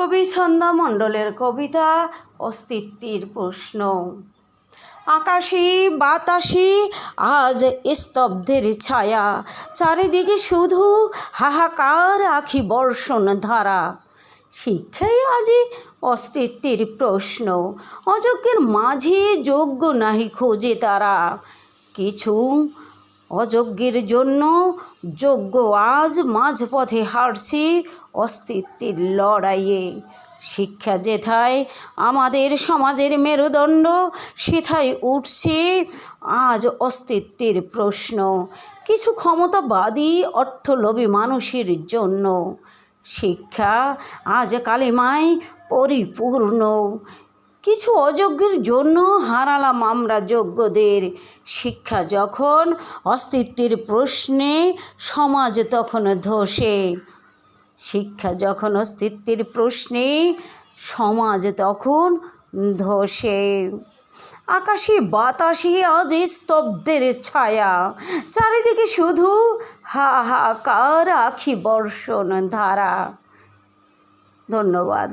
কবি সন্ধ্যা মণ্ডলের কবিতা অস্তিত্বের প্রশ্ন। আকাশি বাতাসি আজ স্তব্ধের ছায়া, চারিদিকে শুধু হাহাকার আখি বর্ষণ ধারা। শিক্ষাই আজই অস্তিত্বের প্রশ্ন, অযোগ্যের মাঝে যোগ্য নাহি খোঁজে তারা। কিছু অযোগ্যের জন্য যোগ্য আজ মাঝপথে হারছে অস্তিত্বের লড়াইয়ে। শিক্ষা যেথায় আমাদের সমাজের মেরুদণ্ড, সেথায় উঠছে আজ অস্তিত্বের প্রশ্ন। কিছু ক্ষমতাবাদী, অর্থলোভী মানুষের জন্য। শিক্ষা আজ কালিমায় পরিপূর্ণ। কিছু অযোগ্যের জন্য হারালাম আমরা যোগ্যদের শিক্ষা যখন অস্তিত্বের প্রশ্নে, সমাজ তখন ধসে। শিক্ষা যখন অস্তিত্বের প্রশ্নে, সমাজ তখন ধসে। আকাশে বাতাসে আজ স্তব্ধের ছায়া। চারিদিকে শুধু হা হা কার আখি বর্ষণ ধারা। ধন্যবাদ।